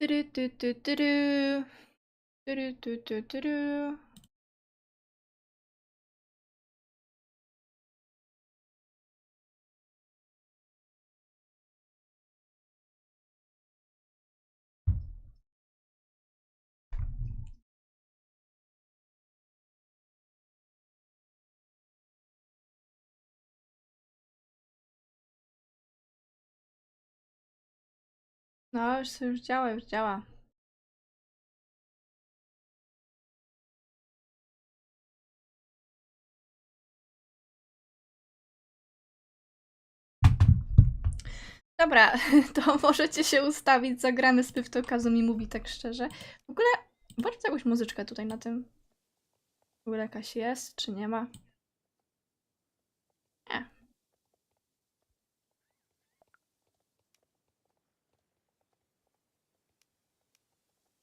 Tyry, ty, ty, tyry. Tyry, ty, No, już, już działa, już działa. Dobra, to możecie się ustawić, zagramy z to Kazumi mówi tak szczerze. W ogóle, bardzo jakąś muzyczkę tutaj na tym. W ogóle jakaś jest, czy nie ma? Nie.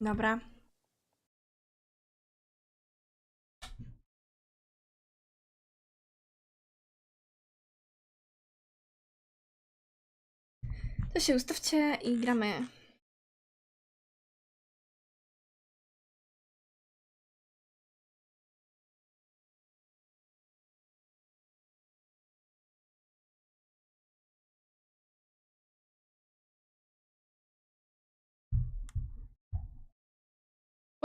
Dobra. To się ustawcie i gramy.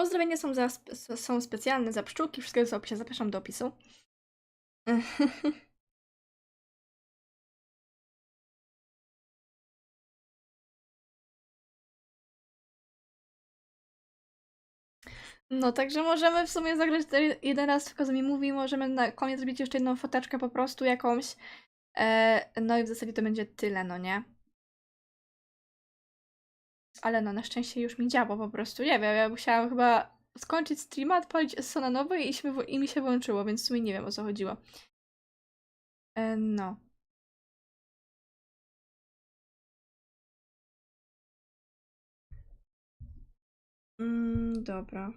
Pozdrowienia są, za, są specjalne za pszczółki, wszystko jest w opisie, zapraszam do opisu. No, także możemy w sumie zagrać jeden raz w Kazumi Mówi, możemy na koniec zrobić jeszcze jedną foteczkę po prostu jakąś. E, no i w zasadzie to będzie tyle, no nie? Ale no, na szczęście już mi działa po prostu, nie wiem, ja musiałam chyba skończyć streama, odpalić Esso na nowo i, się, i mi się włączyło, więc w sumie nie wiem o co chodziło. E, no. Mm, dobra.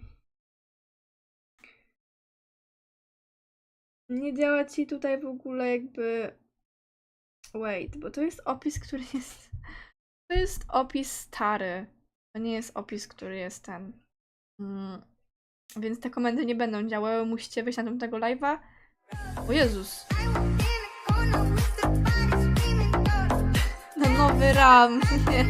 Nie działa ci tutaj w ogóle jakby. Wait, bo to jest opis, który jest. To jest opis stary. To nie jest opis, który jest ten. Mm. Więc te komendy nie będą działały. Musicie wejść na tamtego live'a. O Jezus. Na nowy RAM. Nie.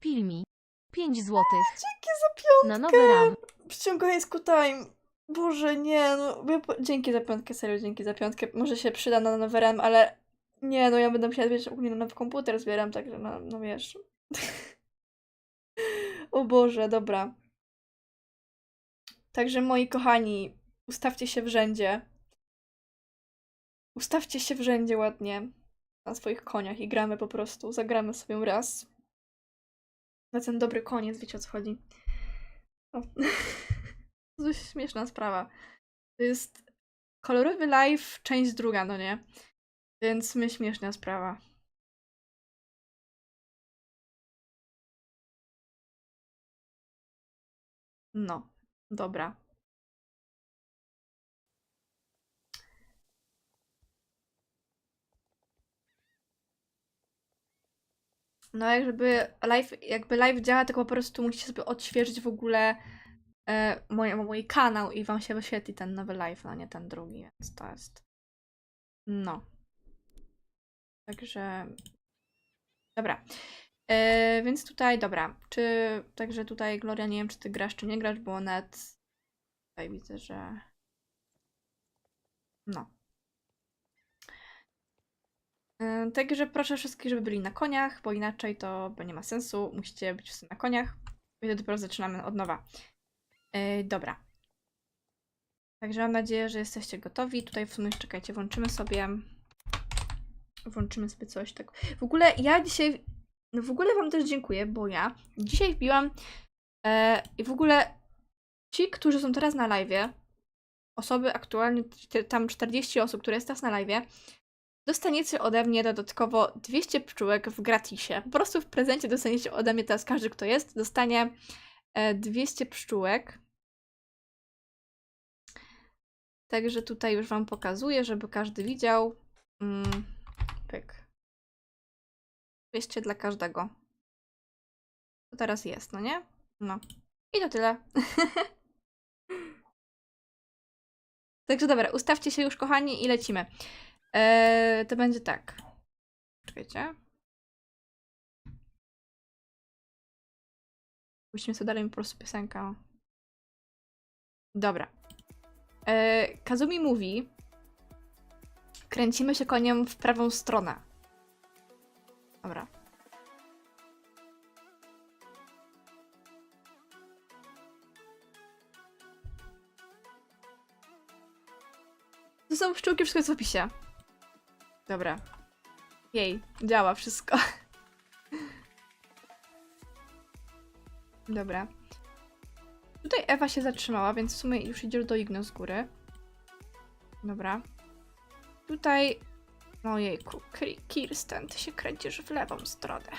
Pilmi. 5 złotych. Dzięki za piątkę. Na nowy ram. Przyciągańsku time. Boże, nie, no. Dzięki za piątkę, serio, dzięki za piątkę. Może się przyda na nowy RAM, ale nie, no ja będę musiała, ogólnie na nowy komputer zbieram, także no, no wiesz. o Boże, dobra. Także moi kochani, ustawcie się w rzędzie. Ustawcie się w rzędzie ładnie na swoich koniach i gramy po prostu. Zagramy sobie raz. Na ten dobry koniec, wiecie o co chodzi. To jest śmieszna sprawa. To jest kolorowy live, część druga, no nie? Więc my śmieszna sprawa. No, dobra. No jakby live, jakby live działa, tylko po prostu musicie sobie odświeżyć w ogóle e, mój, mój kanał i wam się wyświetli ten nowy live, a nie ten drugi, więc to jest. No. Także. Dobra. E, więc tutaj, dobra. Czy. Także tutaj, Gloria, nie wiem, czy ty grasz, czy nie grasz, bo net. Tutaj widzę, że. No. E, Także proszę wszystkich, żeby byli na koniach, bo inaczej to nie ma sensu. Musicie być wszyscy na koniach. I dopiero zaczynamy od nowa. E, dobra. Także mam nadzieję, że jesteście gotowi. Tutaj w sumie czekajcie, włączymy sobie. Włączymy sobie coś tak. W ogóle ja dzisiaj. No w ogóle Wam też dziękuję, bo ja dzisiaj wbiłam. E, I w ogóle ci, którzy są teraz na live, osoby aktualnie, tam 40 osób, które jest teraz na live, dostaniecie ode mnie dodatkowo 200 pszczółek w gratisie. Po prostu w prezencie dostaniecie ode mnie teraz każdy, kto jest, dostanie e, 200 pszczółek. Także tutaj już Wam pokazuję, żeby każdy widział. Mm, pyk. 200 dla każdego. To teraz jest, no nie? No. I to tyle. Także dobra, ustawcie się już, kochani, i lecimy. Eee, to będzie tak. Czekajcie. Puścimy sobie dalej po prostu piosenkę. Dobra. Eee, Kazumi mówi, kręcimy się koniem w prawą stronę. Dobra. To są pszczółki, wszystko jest w opisie. Dobra. Jej, działa wszystko. Dobra. Tutaj Ewa się zatrzymała, więc w sumie już idzie do Igno z góry. Dobra. Tutaj... Ojejku, Kirsten, ty się kręcisz w lewą stronę.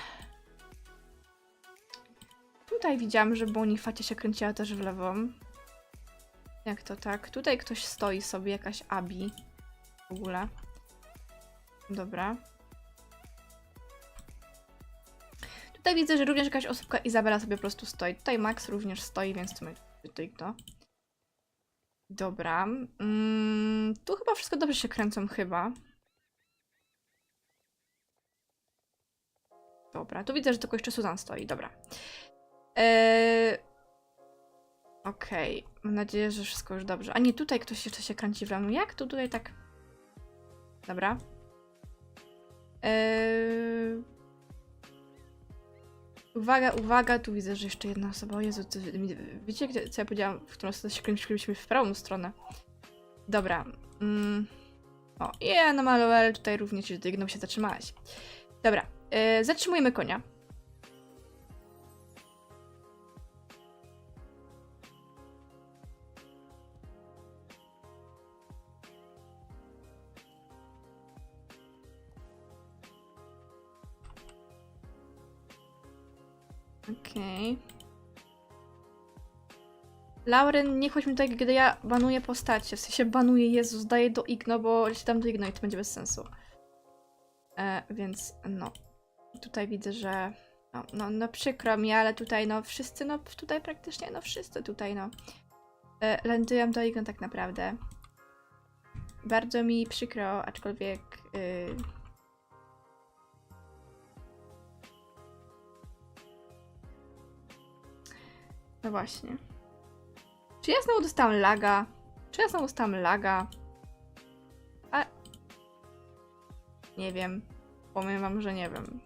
Tutaj widziałam, że Bonifacie się kręciła też w lewą. Jak to tak? Tutaj ktoś stoi sobie, jakaś Abi. W ogóle. Dobra. Tutaj widzę, że również jakaś osóbka Izabela sobie po prostu stoi. Tutaj Max również stoi, więc to my to igno. Dobra. Mm, tu chyba wszystko dobrze się kręcą, chyba. Dobra, tu widzę, że tylko jeszcze Suzan stoi. Dobra. Eee... Okej, mam nadzieję, że wszystko już dobrze. A nie, tutaj ktoś jeszcze się kręci w ramię. Jak to tutaj tak? Dobra. Eee... Uwaga, uwaga, tu widzę, że jeszcze jedna osoba. O Jezu, to, wiecie, gdzie, co ja powiedziałam, w którą stronę się kręciliśmy? W prawą stronę. Dobra. Mm. O, i Anomaluel tutaj również dygnął, się zatrzymałaś. Dobra, e, zatrzymujemy konia. Okej. Lauren, nie chodź mi tutaj, gdy ja banuję postacie. W sensie banuję Jezus, daję do Igno, bo jeśli dam do Igno i to będzie bez sensu. E, więc no. Tutaj widzę, że no, no, no przykro mi, ale tutaj no wszyscy, no tutaj praktycznie no wszyscy tutaj no e, do Igno tak naprawdę. Bardzo mi przykro, aczkolwiek y, No właśnie. Czy ja znowu dostałam laga? Czy ja znowu dostałam laga? A... Nie wiem. Powiem wam, że nie wiem.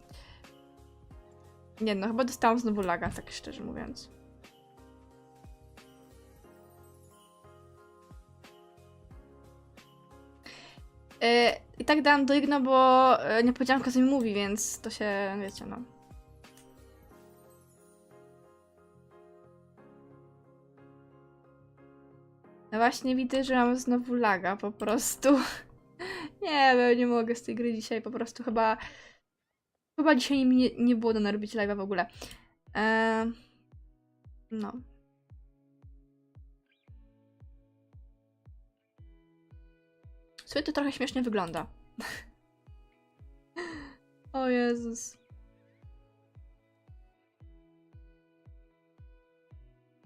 Nie no, chyba dostałam znowu laga, tak szczerze mówiąc. Yy, I tak dałam do Igno, bo yy, nie powiedziałam, kto mi mówi, więc to się, wiecie, no. No właśnie widzę, że mam znowu laga po prostu. nie wiem, nie mogę z tej gry dzisiaj, po prostu chyba... Chyba dzisiaj nie, nie było do narobić live'a w ogóle. Eee, no. Sobie to trochę śmiesznie wygląda. o Jezus.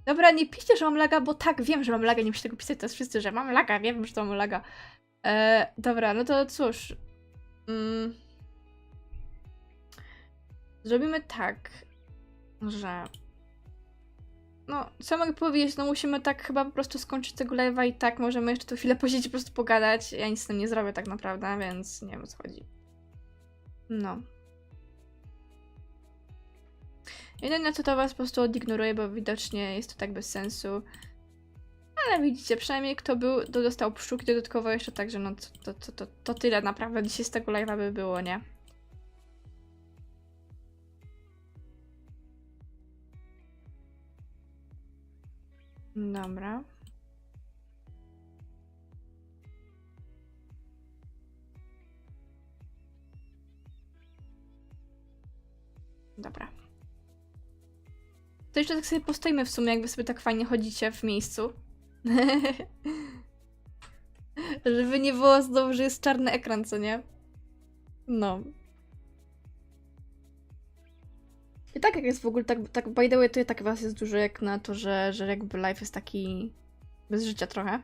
Dobra, nie piszcie, że mam laga, bo tak, wiem, że mam laga, nie musicie tego pisać teraz wszyscy, że mam laga, wiem, że to mam laga. E, dobra, no to cóż. Mm. Zrobimy tak, że... No, co mogę powiedzieć, no musimy tak chyba po prostu skończyć tego live'a i tak możemy jeszcze tu chwilę posiedzieć po prostu pogadać. Ja nic z tym nie zrobię tak naprawdę, więc nie wiem o co chodzi. No. Jedyne co to was po prostu odignoruję, bo widocznie jest to tak bez sensu. Ale widzicie, przynajmniej kto był, to dostał pszczółki dodatkowo jeszcze, także no to, to, to, to tyle naprawdę dzisiaj z tego live'a by było, nie? Dobra. Dobra. To jeszcze tak sobie postoimy w sumie, jakby sobie tak fajnie chodzicie w miejscu. Żeby nie było znowu, że jest czarny ekran, co nie? No. I tak jak jest w ogóle, tak, tak by the way, to i tak was jest dużo jak na to, że, że jakby live jest taki bez życia trochę.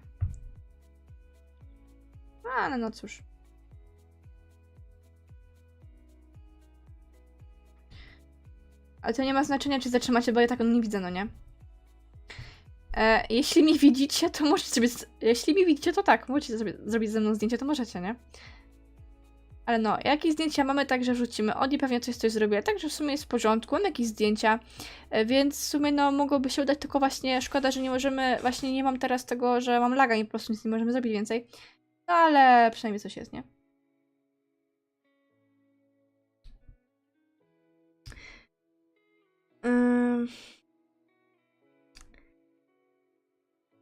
Ale no cóż. Ale to nie ma znaczenia, czy zatrzymacie, bo ja tak nie widzę, no nie? E, jeśli mnie widzicie, to możecie sobie. Jeśli mnie widzicie, to tak, możecie sobie zrobić ze mną zdjęcie, to możecie, nie? Ale no, jakieś zdjęcia mamy, także wrzucimy. Oni pewnie coś coś zrobiła, także w sumie jest w porządku. Mam jakieś zdjęcia, e, więc w sumie no mogłoby się udać, tylko właśnie szkoda, że nie możemy. Właśnie nie mam teraz tego, że mam laga i po prostu nic nie możemy zrobić więcej. No ale przynajmniej coś jest, nie?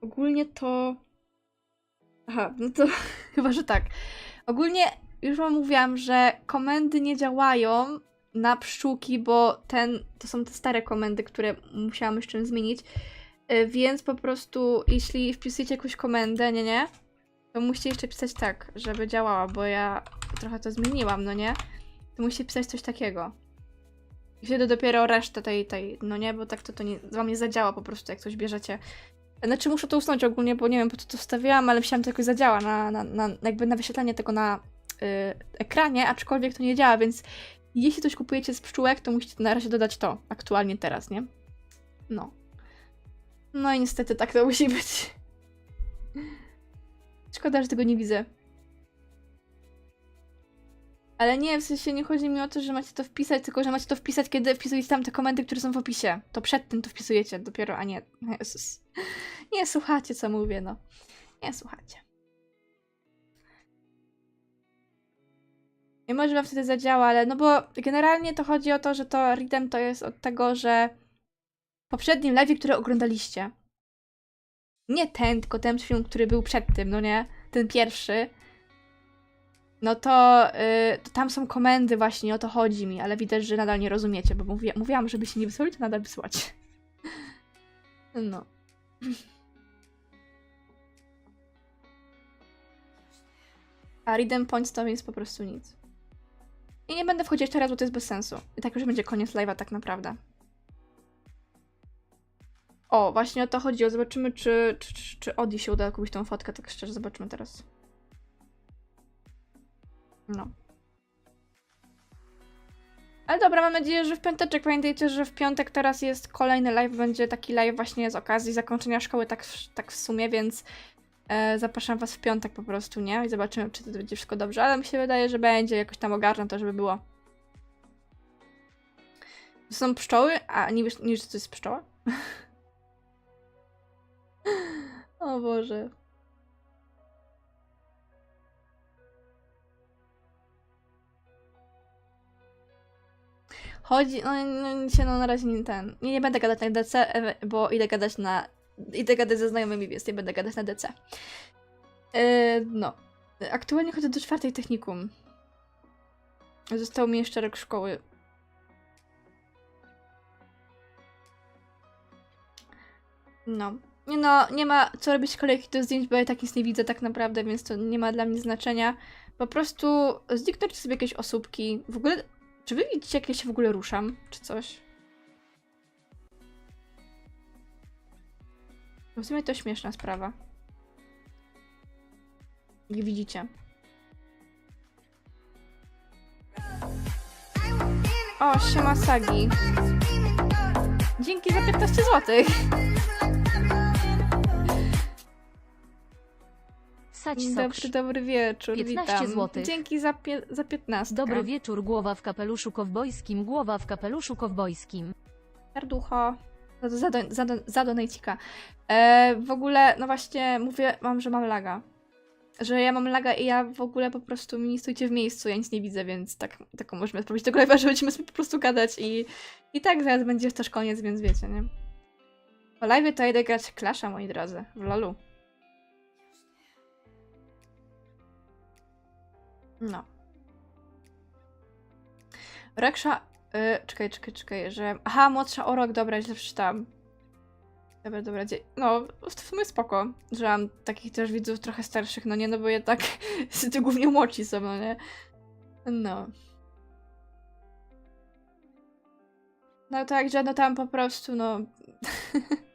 Ogólnie to. Aha, no to chyba, że tak. Ogólnie już wam mówiłam, że komendy nie działają na pszczółki, bo ten, to są te stare komendy, które musiałam jeszcze zmienić. Y, Więc po prostu, jeśli wpisujecie jakąś komendę, nie, nie, to musicie jeszcze pisać tak, żeby działała, bo ja trochę to zmieniłam, no nie? To musicie pisać coś takiego. I wtedy dopiero resztę tej, tej, no nie, bo tak to, to nie, wam nie zadziała po prostu, jak coś bierzecie. Znaczy muszę to usunąć ogólnie, bo nie wiem, po co to wstawiałam, ale myślałam, że to jakoś zadziała na, na, na jakby na wyświetlanie tego na y, ekranie, aczkolwiek to nie działa, więc jeśli coś kupujecie z pszczółek, to musicie na razie dodać to, aktualnie teraz, nie? No. No i niestety tak to musi być. Szkoda, że tego nie widzę. Ale nie, w sensie nie chodzi mi o to, że macie to wpisać, tylko że macie to wpisać, kiedy wpisujecie tam te komendy, które są w opisie. To przed tym to wpisujecie dopiero, a nie... Jezus. Nie słuchacie, co mówię, no. Nie słuchacie. I może wam wtedy zadziała, ale no bo generalnie to chodzi o to, że to Rhythm to jest od tego, że w poprzednim live, który oglądaliście, nie ten, tylko ten film, który był przed tym, no nie? Ten pierwszy, no to, yy, to tam są komendy właśnie, o to chodzi mi, ale widać, że nadal nie rozumiecie, bo mówię, mówiłam, żeby się nie wysłali, to nadal wysłać. No. A Redeem Points to jest po prostu nic. I nie będę wchodzić teraz, bo to jest bez sensu. I tak już będzie koniec live'a tak naprawdę. O, właśnie o to chodziło. Zobaczymy, czy, czy, czy, czy Odi się uda kupić tą fotkę, tak szczerze. Zobaczymy teraz. No. Ale dobra, mam nadzieję, że w piąteczek. Pamiętajcie, że w piątek teraz jest kolejny live. Będzie taki live właśnie z okazji zakończenia szkoły, tak, w- tak w sumie, więc e, zapraszam was w piątek po prostu, nie? I zobaczymy, czy to będzie wszystko dobrze. Ale mi się wydaje, że będzie jakoś tam ogarnę to, żeby było. Są pszczoły? A nie wiesz, nie wiesz, co to jest pszczoła? o Boże. Chodzi, no, no się no na razie nie ten. Nie, nie będę gadać na DC, e, bo idę gadać na. Idę gadać ze znajomymi, więc nie będę gadać na DC. E, no. Aktualnie chodzę do czwartej technikum. Został mi jeszcze rok szkoły. No. Nie no, nie ma co robić kolejki do zdjęć, bo ja tak nic nie widzę tak naprawdę, więc to nie ma dla mnie znaczenia. Po prostu zniknąć sobie jakieś osóbki. W ogóle, czy wy widzicie, jak ja się w ogóle ruszam, czy coś? W sumie to śmieszna sprawa. Jak widzicie. O, siema Sagi. Dzięki za 15 zł. Sać Dobry, soksz. dobry wieczór, 15 witam. złotych. Dzięki za, pie- za 15. Dobry wieczór, głowa w kapeluszu kowbojskim, głowa w kapeluszu kowbojskim. Serducho. Za, za, za, za. E, w ogóle, no właśnie, mówię wam, że mam laga. Że ja mam laga i ja w ogóle po prostu mi nie stójcie w miejscu, ja nic nie widzę, więc tak, taką możemy zrobić tego live'a, że będziemy sobie po prostu gadać i, i tak zaraz będzie też koniec, więc wiecie, nie? Po live to idę grać Clasha, moi drodzy, w lolu. No. Reksza. Y, czekaj, czekaj, czekaj, że. Aha, młodsza o rok, dobra, źle przeczytałam. Dobra, dobra, dzie- no, w sumie spoko, że mam takich też widzów trochę starszych, no nie, no bo jednak to głównie młodsi są, no nie? No. No także, no tam po prostu, no...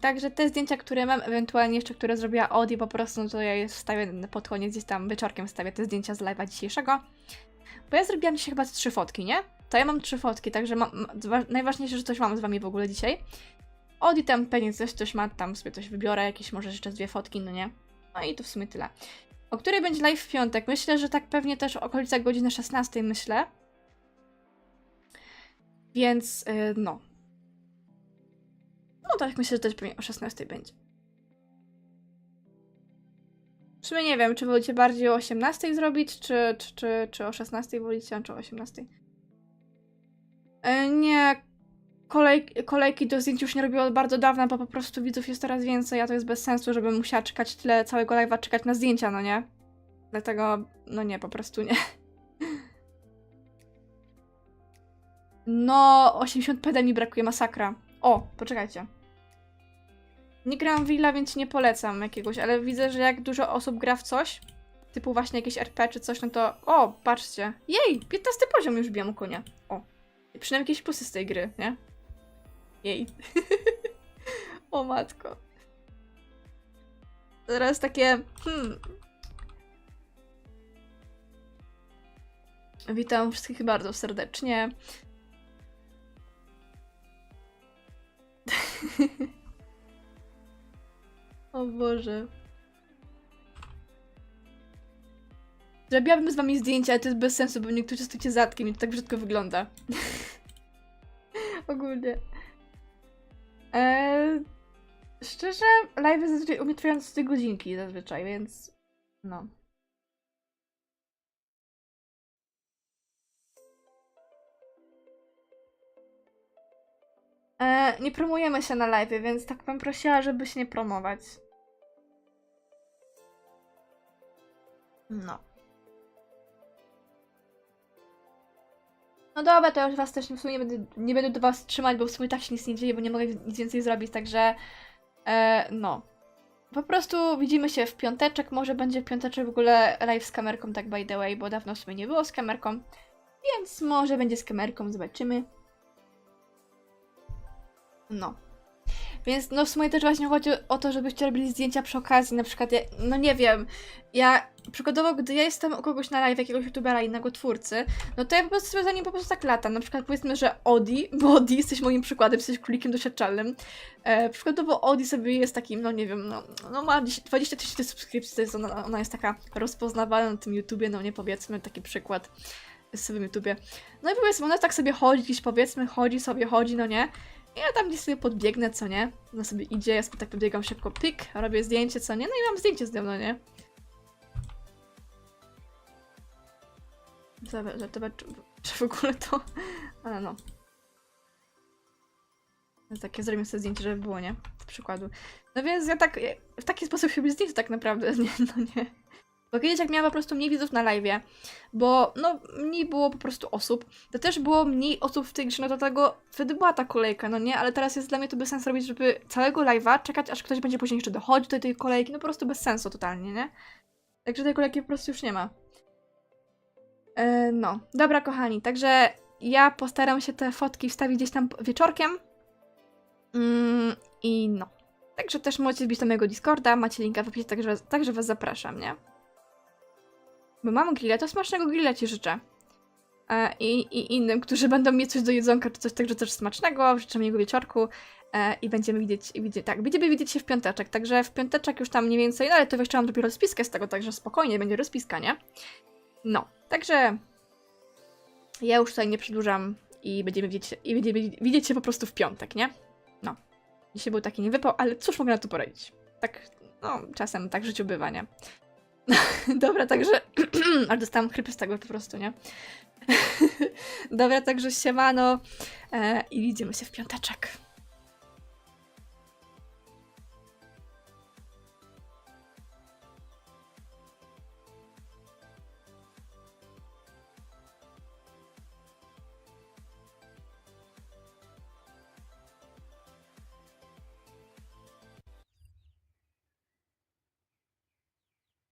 Także te zdjęcia, które mam, ewentualnie jeszcze, które zrobiła Audi, po prostu to ja je wstawię pod koniec, gdzieś tam wieczorkiem wstawię te zdjęcia z live'a dzisiejszego. Bo ja zrobiłam dzisiaj chyba trzy fotki, nie? To ja mam trzy fotki, także mam, najważniejsze, że coś mam z wami w ogóle dzisiaj. Audi tam pewnie coś, coś ma, tam sobie coś wybiorę, jakieś może jeszcze dwie fotki, no nie? No i to w sumie tyle. O której będzie live w piątek? Myślę, że tak pewnie też w okolicach godziny 16 myślę. Więc yy, no. No tak myślę, że też pewnie o 16 będzie. W sumie nie wiem, czy wolicie bardziej o 18 zrobić, czy, czy, czy, czy o 16 wolicie, czy o 18. E, nie, kolej, kolejki do zdjęć już nie robię od bardzo dawna, bo po prostu widzów jest coraz więcej, a to jest bez sensu, żebym musiała czekać tyle całego live'a, czekać na zdjęcia, no nie? Dlatego, no nie, po prostu nie. No, 80 PD mi brakuje, masakra. O, poczekajcie. Nie gram w Willa, więc nie polecam jakiegoś, ale widzę, że jak dużo osób gra w coś, typu właśnie jakieś RP czy coś, no to o, patrzcie. Jej, 15 poziom już bijam konia. O, przynajmniej jakieś plusy z tej gry, nie? Jej. o matko. Teraz takie, hmm. Witam wszystkich bardzo serdecznie. O Boże. Zrobiłabym z wami zdjęcia, ale to jest bez sensu, bo niektórzy stoicie zatkiem i to tak brzydko wygląda. Ogólnie. Eee, szczerze, live zazwyczaj u mnie trwają z 3 godzinki zazwyczaj, więc no. E, nie promujemy się na live, więc tak bym prosiła, żeby się nie promować. No. No dobra, to ja już was też w sumie nie będę, nie będę do was trzymać, bo w sumie tak się nic nie dzieje, bo nie mogę nic więcej zrobić, także e, no. Po prostu widzimy się w piąteczek, może będzie w piąteczek w ogóle live z kamerką, tak by the way, bo dawno w sumie nie było z kamerką, więc może będzie z kamerką, zobaczymy. No. Więc no w sumie też właśnie chodzi o to, żebyście robili zdjęcia przy okazji, na przykład, ja, no nie wiem, ja przykładowo, gdy ja jestem u kogoś na live, jakiegoś youtubera, innego twórcy, no to ja po prostu sobie za nim po prostu tak latam. Na przykład powiedzmy, że Odi, bo Odi jesteś moim przykładem, jesteś królikiem doświadczalnym. E, przykładowo Odi sobie jest takim, no nie wiem, no, no ma 10 20 tysięcy subskrypcji, to jest ona, ona jest taka rozpoznawalna na tym YouTubie, no nie powiedzmy, taki przykład sobie YouTubie. No i powiedzmy, ona tak sobie chodzi, gdzieś powiedzmy, chodzi sobie, chodzi, no nie? I ja tam gdzieś sobie podbiegnę, co nie? Ona sobie idzie, ja sobie tak podbiegam szybko, pik, robię zdjęcie, co nie? No i mam zdjęcie z nią, no nie? Zobacz, czy, w ogóle to... Ale no. No Takie zrobimy sobie zdjęcie, żeby było, nie? Z przykładu. No więc ja tak, w taki sposób się zdjęcie tak naprawdę, nie? No nie. Bo kiedyś jak miałam po prostu mniej widzów na live'ie, bo no mniej było po prostu osób, to też było mniej osób w tej grze, no do tego wtedy była ta kolejka, no nie? Ale teraz jest dla mnie to bez sensu robić, żeby całego live'a czekać, aż ktoś będzie później jeszcze dochodzić do tej kolejki, no po prostu bez sensu totalnie, nie? Także tej kolejki po prostu już nie ma. E, no, dobra kochani, także ja postaram się te fotki wstawić gdzieś tam wieczorkiem. Mm, I no. Także też możecie wbić do mojego Discorda, macie linka w opisie, także, także was zapraszam, nie? Bo mam grilla, to smacznego grilla ci życzę. E, i, I innym, którzy będą mieć coś do jedzonka, czy coś także też smacznego, życzę miłego wieczorku e, i będziemy widzieć, i tak, będziemy widzieć się w piąteczek, także w piąteczek już tam mniej więcej, no ale to jeszcze mam dopiero rozpiskę z tego, także spokojnie, będzie rozpiska, nie? No, także ja już tutaj nie przedłużam i będziemy widzieć, i będziemy widzieć się po prostu w piątek, nie? No. Dzisiaj był taki niewypał, ale cóż mogę na to poradzić? Tak, no, czasem tak życiu bywa, nie? Dobra, także... Ale dostałam chrypy z tego po prostu, nie? Dobra, także siemano e, i widzimy się w piąteczek.